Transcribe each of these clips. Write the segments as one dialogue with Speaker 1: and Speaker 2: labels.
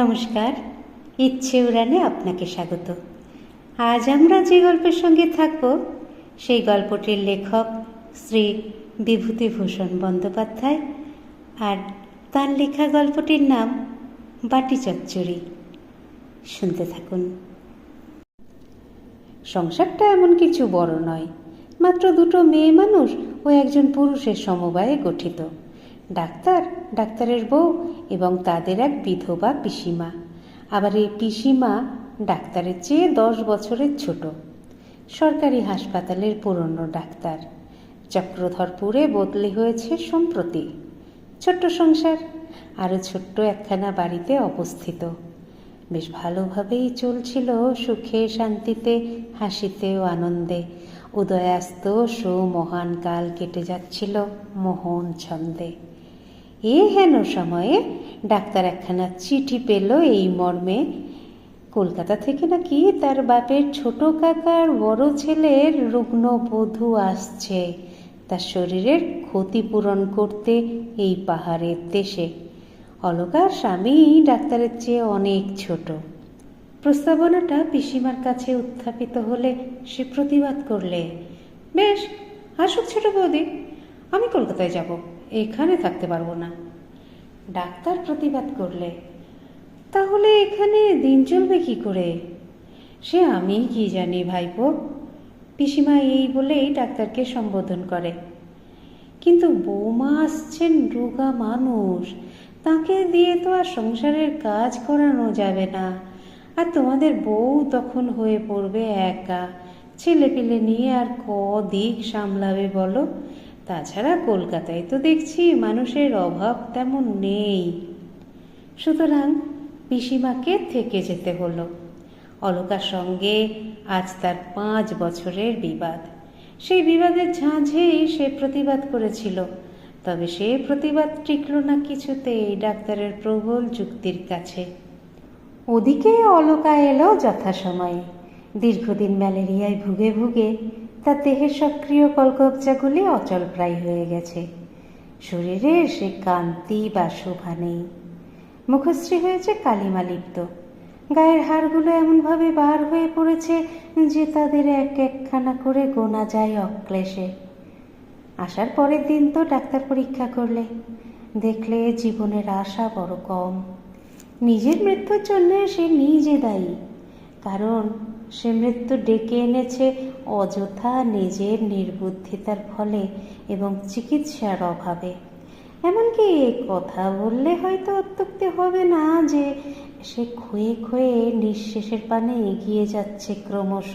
Speaker 1: নমস্কার, ইচ্ছে উড়ানে আপনাকে স্বাগত। আজ আমরা যে গল্পের সঙ্গে থাকব, সেই গল্পটির লেখক শ্রী বিভূতিভূষণ বন্দ্যোপাধ্যায় আর তার লেখা গল্পটির নাম বাটি চচ্চড়ি। শুনতে থাকুন। সংসারটা এমন কিছু বড় নয়, মাত্র দুটো মেয়ে মানুষ ও একজন পুরুষের সমবায়ে গঠিত। ডাক্তার, ডাক্তারের বউ এবং তাদের এক বিধবা পিসিমা। আবার এই পিসিমা ডাক্তারের চেয়ে দশ বছরের ছোট। সরকারি হাসপাতালের পুরনো ডাক্তার। চক্রধরপুরে বদলি হয়েছে সম্প্রতি। ছোট্ট সংসার, আরও ছোট্ট একখানা বাড়িতে অবস্থিত। বেশ ভালোভাবেই চলছিল সুখে, শান্তিতে, হাসিতে ও আনন্দে। উদয়াস্ত সো মহান কাল কেটে যাচ্ছিল মোহন ছন্দে। এ হেন সময়ে ডাক্তার একখানা চিঠি পেল এই মর্মে। কলকাতা থেকে নাকি তার বাপের ছোট কাকার বড় ছেলের রুগ্ন বধূ আসছে। তার শরীরের ক্ষতিপূরণ করতে এই পাহাড়ের দেশে। অলকার স্বামী ডাক্তারের চেয়ে অনেক ছোট। প্রস্তাবনাটা পিসিমার কাছে উত্থাপিত হলে সে প্রতিবাদ করলে, বেশ, আসুক ছোট বৌদি, আমি কলকাতায় যাব। এখানে থাকতে পারব না। ডাক্তার প্রতিবাদ করলে, তাহলে এখানে দিন চলবে কি করে? সে আমি কি জানি ভাইপো। পিসিমা এই বলেই ডাক্তারকে সম্বোধন করে। কিন্তু বৌমা আসছেন রোগা মানুষ, তাকে দিয়ে তো আর সংসারের কাজ করানো যাবে না। আর তোমাদের বউ তখন হয়ে পড়বে একা। ছেলে পেলে নিয়ে আর কদিক সামলাবে বলো? তাছাড়া কলকাতায় তো দেখছি মানুষের অভাব তেমন নেই। সুতরাং পিসিমাকে থেকে যেতে হলো। অলকার সঙ্গে আজ তার পাঁচ বছরের বিবাদ। সেই বিবাদের ঝাঁঝেই সে প্রতিবাদ করেছিল, তবে সে প্রতিবাদ টিকল না কিছুতেই ডাক্তারের প্রবল যুক্তির কাছে। ওদিকে অলকা এলো যথাসময়ে। দীর্ঘদিন ম্যালেরিয়ায় ভুগে ভুগে তার দেহের সক্রিয় কলকবজাগুলি অচল প্রায় হয়ে গেছে। শরীরে সে কান্তি বা শোভা নেই। মুখশ্রী হয়েছে কালিমালিপ্ত গায়ের হাড়গুলো এমনভাবে বার হয়ে পড়েছে যে তাদের এক একখানা করে গোনা যায় অক্লেশে। আসার পরের দিন তো ডাক্তার পরীক্ষা করলে। দেখলে জীবনের আশা বড় কম। নিজের মৃত্যুর জন্য সে নিজে দায়ী। কারণ সে মৃত্যু ডেকে এনেছে অযথা নিজের নির্বুদ্ধিতার ফলে এবং চিকিৎসার অভাবে। এমনকি কথা বললে হয়তো অত্যুক্তি হবে না যে সে ক্ষয়ে ক্ষয়ে নিঃশেষের পানে এগিয়ে যাচ্ছে ক্রমশ।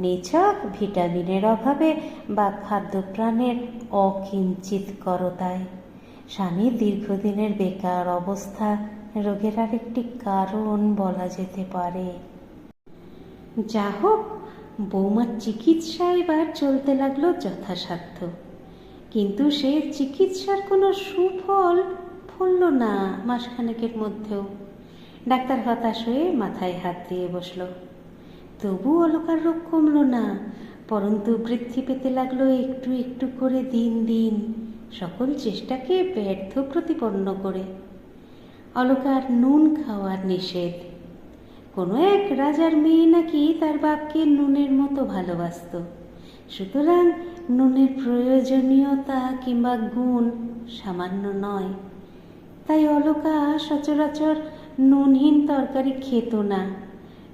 Speaker 1: নিছক ভিটামিনের অভাবে বা খাদ্যপ্রাণের অকিঞ্চিত করতায় স্বামী দীর্ঘদিনের বেকার অবস্থা রোগের আরেকটি কারণ বলা যেতে পারে। যা হোক বৌমার চিকিৎসা এবার চলতে লাগল যথাসাধ্য। কিন্তু সে চিকিৎসার কোনো সুফল ফলল না মাসখানেকের মধ্যেও। ডাক্তার হতাশ হয়ে মাথায় হাত দিয়ে বসল। তবু অলকার রোগ কমল না, পরন্তু বৃদ্ধি পেতে লাগল একটু একটু করে দিন দিন, সকল চেষ্টাকে ব্যর্থ প্রতিপন্ন করে। অলকার নুন খাওয়ার নিষেধ কোনো এক রাজার মেয়ে নাকি তার বাপকে নুনের মতো ভালোবাসত। সুতরাং নুনের প্রয়োজনীয়তা কিংবা গুণ সামান্য নয়। তাই অলকা সচরাচর নুনহীন তরকারি খেত না।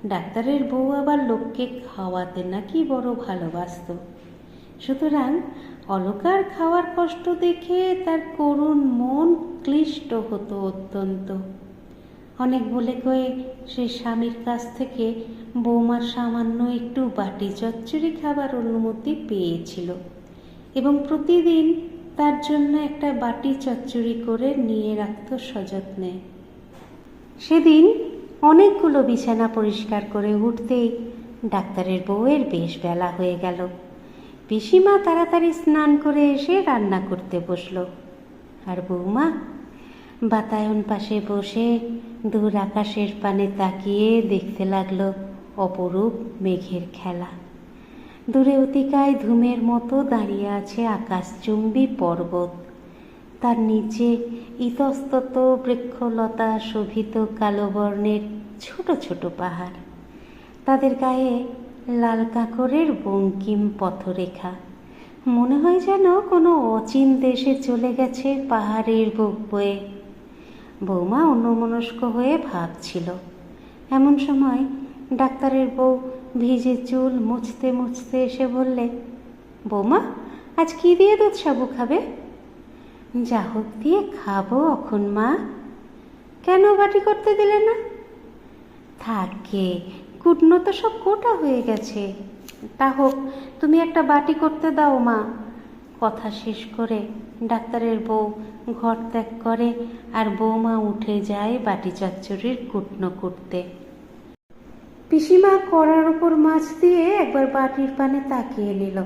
Speaker 1: ডাক্তারের বউ আবার লোককে খাওয়াতে নাকি বড় ভালোবাসত। সুতরাং অলকার খাওয়ার কষ্ট দেখে তার করুণ মন ক্লিষ্ট হতো অত্যন্ত। অনেক বলে কয়ে, সে স্বামীর কাছ থেকে বৌমার সামান্য একটু বাটি চচ্চড়ি খাবার অনুমতি পেয়েছিল এবং প্রতিদিন তার জন্য একটা বাটি চচ্চড়ি করে নিয়ে রাখত সযত্নে। সেদিন অনেকগুলো বিছানা পরিষ্কার করে উঠতেই ডাক্তারের বউয়ের বেশ বেলা হয়ে গেল। পিসিমা তাড়াতাড়ি স্নান করে এসে রান্না করতে বসল। আর বৌমা বাতায়ন পাশে বসে দূর আকাশের পানে তাকিয়ে দেখতে লাগল অপরূপ মেঘের খেলা। দূরে অতিকায় ধূমের মতো দাঁড়িয়ে আছে আকাশচুম্বী পর্বত। তার নিচে ইতস্তত বৃক্ষলতা শোভিত কালো বর্ণের ছোট ছোট পাহাড়। তাদের গায়ে লাল কাঁকরের বঙ্কিম পথরেখা। মনে হয় যেন কোনো অচিন দেশে চলে গেছে পাহাড়ের বুক বয়ে। বৌমা অন্যমনস্ক হয়ে ভাবছিল এমন সময় ডাক্তারের বউ ভিজে চুল মুছতে মুছতে এসে বললে, বৌমা, আজ কি দিয়ে দুধ সাবু খাবে? যা হোক দিয়ে খাব এখন, মা। কেন বাটি করতে দিলে না? থাকে, কুটনো তো সব কোটা হয়ে গেছে। তা হোক, তুমি একটা বাটি করতে দাও, মা। কথা শেষ করে ডাক্তারের বউ ঘর ত্যাগ করে আর বৌমা উঠে যায় বাটি চচ্চড়ির কুটনো করতে পিসিমা কড়ার ওপর মাছ দিয়ে একবার বাটির পানে তাকিয়ে নিল।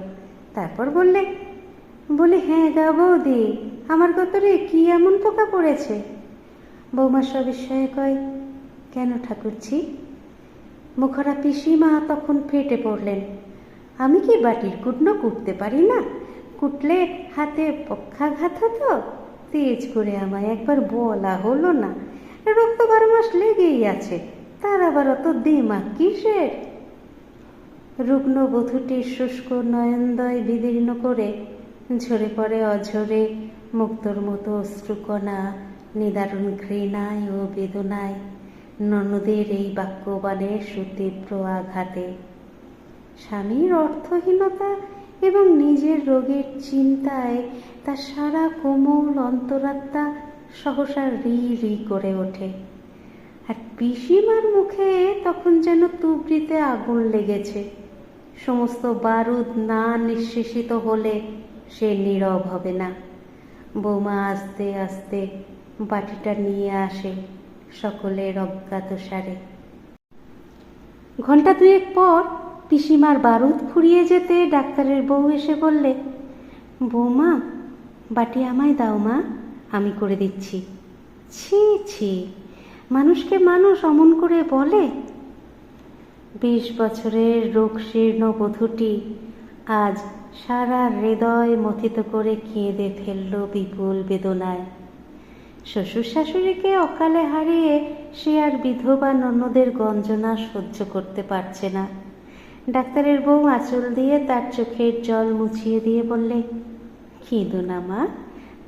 Speaker 1: তারপর বললে, বলে হ্যাঁ গা বৌদি, আমার গতরে কি এমন পোকা পড়েছে? বৌমা সবিস্ময়ে কয়, কেন ঠাকুরছি মুখরা পিসিমা তখন ফেটে পড়লেন। আমি কি বাটির কুটনো কুটতে পারি না? কুটলে হাতে পক্ষাঘাত হতো? তেজ করে আমায় একবার বলা হলো না। রক্ত বারো মাস লেগেই আছে, তার আবার অত দিমাগ কিসের? রুগ্ন বধূটির শুষ্ক নয়নদয় বিদীর্ণ করে ঝরে পড়ে অঝরে মুক্তর মতো অশ্রুকণা, নিদারুণ ঘৃণায় ও বেদনায় ননদের এই বাক্যবাণের সুতীব্র আঘাতে। স্বামীর অর্থহীনতা এবং নিজের রোগের চিন্তায় তার সারা কোমল অন্তরাত্মা সহসা রি রি করে ওঠে। আর পিসিমার মুখে তখন যেন তুবড়িতে আগুন লেগেছে। সমস্ত বারুদ না নিঃশেষিত হলে সে নীরব হবে না। বৌমা আস্তে আস্তে বাটিটা নিয়ে আসে সকলের অজ্ঞাত সারে ঘণ্টা দুয়েক পর পিসিমার বারুদ ফুরিয়ে যেতে ডাক্তারের বউ এসে বললে, বৌমা, বাটি আমায় দাও মা, আমি করে দিচ্ছি। ছি ছি, মানুষকে মানুষ অমন করে বলে? বিশ বছরের রোগ শীর্ণ বধূটি আজ সারা হৃদয় মথিত করে কেঁদে ফেলল বিপুল বেদনায়। শ্বশুর শাশুড়িকে অকালে হারিয়ে সে আর বিধবা নন্যদের গঞ্জনা সহ্য করতে পারছে না। ডাক্তারের বউ আঁচল দিয়ে তার চোখের জল মুছিয়ে দিয়ে বললে, কেঁদো না মা,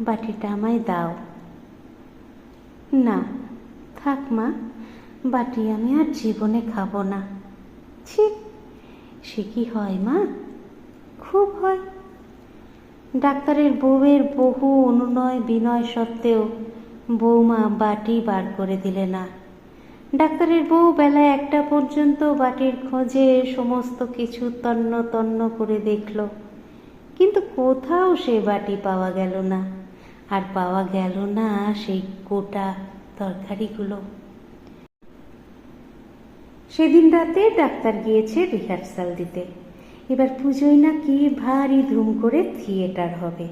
Speaker 1: বাটিটা আমায় দাও। না, থাক মা, বাটি আমি আর জীবনে খাব না। ছি, সে কি হয় মা? খুব হয়। ডাক্তারের বউয়ের বহু অনুনয় বিনয় সত্ত্বেও বৌমা বাটি বার করে দিলে না। ডাক্তারের বউ বেলা একটা পর্যন্ত বাটির খোঁজে সমস্ত কিছু তন্ন তন্ন করে দেখল। কিন্তু কোথাও সে বাটি পাওয়া গেল না। আর পাওয়া গেল না সেই কোটা তরকারিগুলো। সেদিন রাতে ডাক্তার গিয়েছে রিহার্সাল দিতে। এবার পুজোয় না কি ভারী ধুম করে থিয়েটার হবে।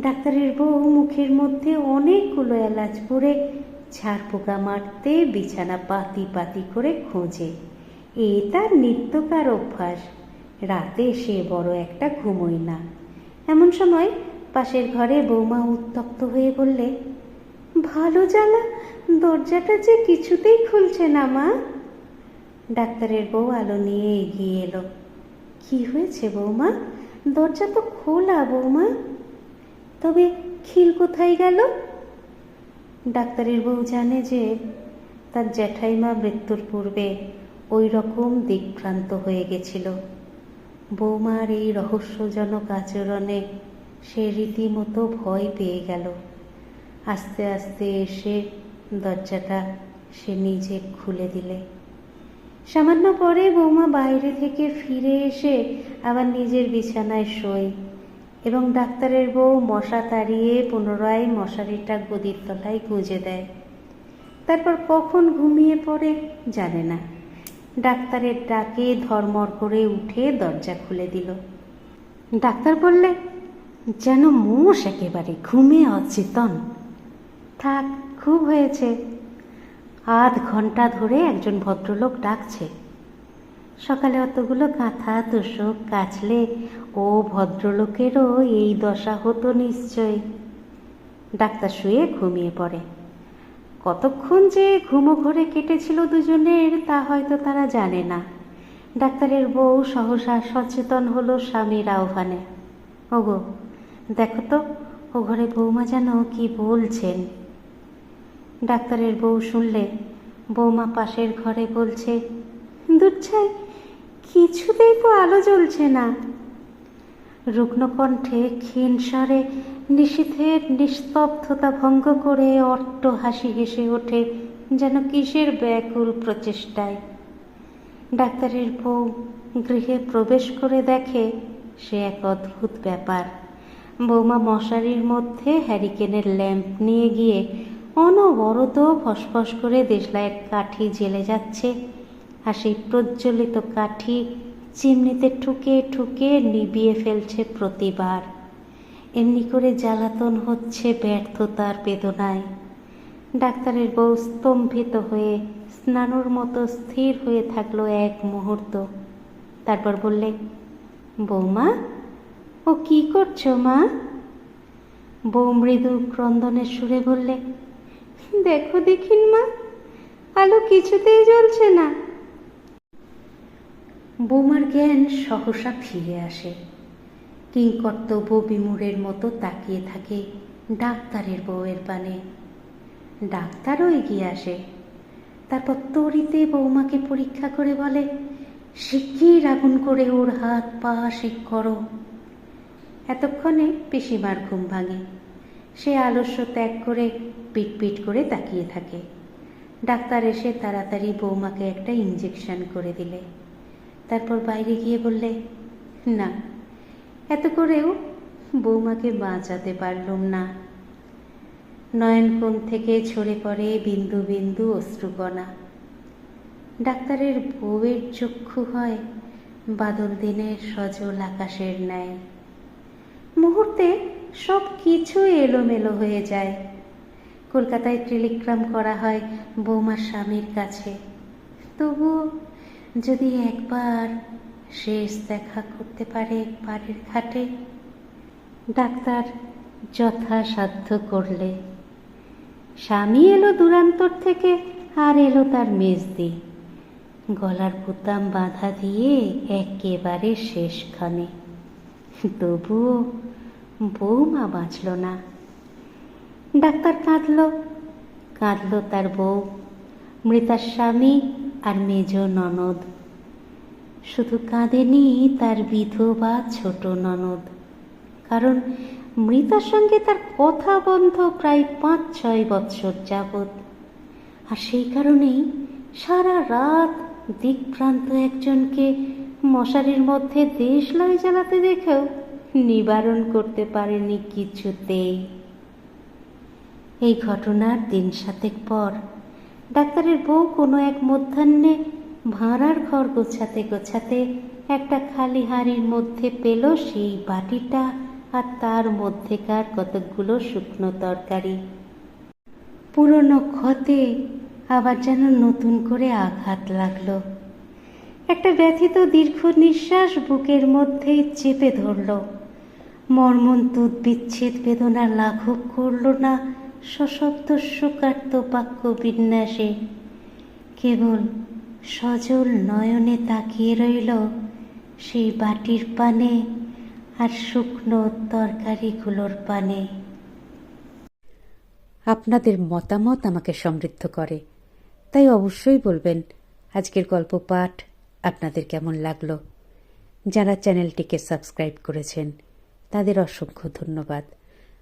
Speaker 1: ডাক্তারের বউ মুখের মধ্যে অনেকগুলো এলাচ পরে ঝাড় পোকা মারতে বিছানা পাতি পাতি করে খোঁজে। এ তার নিত্যকার অভ্যাস। রাতে সে বড় একটা ঘুমোয় না। এমন সময় পাশের ঘরে বৌমা উত্তপ্ত হয়ে বললে, ভালো জ্বালা, দরজাটা যে কিছুতেই খুলছে না মা। ডাক্তারের বউ আলো নিয়ে এগিয়ে এলো। কি হয়েছে বৌমা? দরজা তো খোলা বৌমা। তবে খিল কোথায় গেল? ডাক্তারের বউ জানে যে তার জ্যাঠাইমা মৃত্যুর পূর্বে ওই রকম দিকভ্রান্ত হয়ে গেছিল। বৌমার এই রহস্যজনক আচরণে সে রীতিমতো ভয় পেয়ে গেল। আস্তে আস্তে এসে দরজাটা সে নিজে খুলে দিলে। সামান্য পরে বৌমা বাইরে থেকে ফিরে এসে আবার নিজের বিছানায় শোয়। এবং ডাক্তারের বউ মশা তাড়িয়ে পুনরায় মশারিটা গদির তলায় গুঁজে দেয়। তারপর কখন ঘুমিয়ে পড়ে জানে না। ডাক্তারের ডাকে ধর্মর করে উঠে দরজা খুলে দিল। ডাক্তার বললে, যেন মোষ একেবারে ঘুমে অচেতন। থাক, খুব হয়েছে। আধ ঘণ্টা ধরে একজন ভদ্রলোক ডাকছে। সকালে অতগুলো কাঁথা তোষক, কাচলে ও ভদ্রলোকেরও এই দশা হতো নিশ্চয়। ডাক্তার শুয়ে ঘুমিয়ে পড়ে। কতক্ষণ যে ঘুমো ঘরে কেটেছিল দুজনের, তা হয়তো তারা জানে না। ডাক্তারের বউ সহসা সচেতন হলো স্বামীর আহ্বানে। ওগো, দেখো তো, ও ঘরে বৌমা যেন কি বলছেন? ডাক্তারের বউ শুনলে, বৌমা পাশের ঘরে বলছে ছাই কিছুতেই তো আলো জ্বলছে না। রুগ্নকণ্ঠে ক্ষীণ স্বরে নিশীথের নিস্তব্ধতা ভঙ্গ করে অট্ট হাসি হেসে ওঠে যেন কিসের ব্যাকুল প্রচেষ্টায়। ডাক্তারের বউ গৃহে প্রবেশ করে দেখে সে এক অদ্ভুত ব্যাপার। বৌমা মশারির মধ্যে হ্যারিকেনের ল্যাম্প নিয়ে গিয়ে অনবরত ফসফস করে দেশলাইয়ের কাঠি জেলে যাচ্ছে। আর সেই প্রজ্বলিত কাঠি চিমনিতে ঠুকে ঠুকে নিবিয়ে ফেলছে প্রতিবার। এমনি করে জ্বালাতন হচ্ছে ব্যর্থতার বেদনায়। ডাক্তারের বউ স্তম্ভিত হয়ে স্নানুর মতো স্থির হয়ে থাকল এক মুহূর্ত। তারপর বললে, বৌমা, ও কি করছ মা? বউ মৃদু ক্রন্দনের সুরে বললে, দেখো দেখিন মা, আলো কিছুতেই জ্বলছে না। বৌমার জ্ঞান সহসা ফিরে আসে। কিংকর্তব্য বিমূরের মতো তাকিয়ে থাকে ডাক্তারের বউয়ের পানে ডাক্তারও এগিয়ে আসে। তারপর তরিতে বৌমাকে পরীক্ষা করে বলে শিগগির আগুন করে ওর হাত পা শেক করো? এতক্ষণে পিসিমার ঘুম ভাঙে। সে আলস্য ত্যাগ করে পিট পিট করে তাকিয়ে থাকে। ডাক্তার এসে তাড়াতাড়ি বৌমাকে একটা ইঞ্জেকশন করে দিলে। তারপর বাইরে গিয়ে বললে, না, এত করেও বৌমাকে বাঁচাতে পারলুম না। নয়নকোণ থেকে ঝরে পড়ে বিন্দু বিন্দু অশ্রুকণা। ডাক্তারের বউয়ের চক্ষু হয় বাদল দিনের সজল আকাশের ন্যায়। মুহূর্তে সব কিছুই এলোমেলো হয়ে যায়। কলকাতায় টেলিগ্রাম করা হয় বৌমার স্বামীর কাছে। তবুও যদি একবার শেষ দেখা করতে পারে বাড়ির ঘাটে, ডাক্তার যথাসাধ্য করলে। স্বামী এলো দূরান্তর থেকে, আর এলো তার মেজদি। গলার বোতাম বাঁধা দিয়ে একেবারে শেষখানে। তবুও বৌমা বাঁচল না। ডাক্তার কাঁদল কাঁদল তার বউ। মৃতার স্বামী আর মেজ ননদ। শুধু কাঁদেনি তার বিধবা ছোট ননদ। কারণ মৃতার সঙ্গে তার কথা বন্ধ প্রায় পাঁচ ছয় বৎসর যাবৎ। আর সেই কারণেই সারা রাত দিকভ্রান্ত একজনকে মশারির মধ্যে দেশলাই জ্বালাতে দেখেও নিবারণ করতে পারেনি কিছুতেই। এই ঘটনার দিন সাতেক পর ডাক্তারের বউ কোনো এক মধ্যাহ্নে ভাঁড়ার ঘর গোছাতে গোছাতে একটা খালি হাঁড়ির মধ্যে পেল সেই বাটিটা আর তার মধ্যেকার কতকগুলো শুকনো তরকারি। পুরনো ক্ষতে আবার যেন নতুন করে আঘাত লাগল। একটা ব্যথিত দীর্ঘ নিঃশ্বাস বুকের মধ্যেই চেপে ধরল। মর্মন্তুদ বিচ্ছেদ বেদনা লাঘব করল না সশব্দ শোকার্ত বাক্য বিন্যাসে কেবল সজল নয়নে তাকিয়ে রইল সেই বাটির পানে আর শুকনো তরকারিগুলোর পানে।
Speaker 2: আপনাদের মতামত আমাকে সমৃদ্ধ করে। তাই অবশ্যই বলবেন, আজকের গল্প পাঠ আপনাদের কেমন লাগল? যারা চ্যানেলটিকে সাবস্ক্রাইব করেছেন, তাদের অসংখ্য ধন্যবাদ।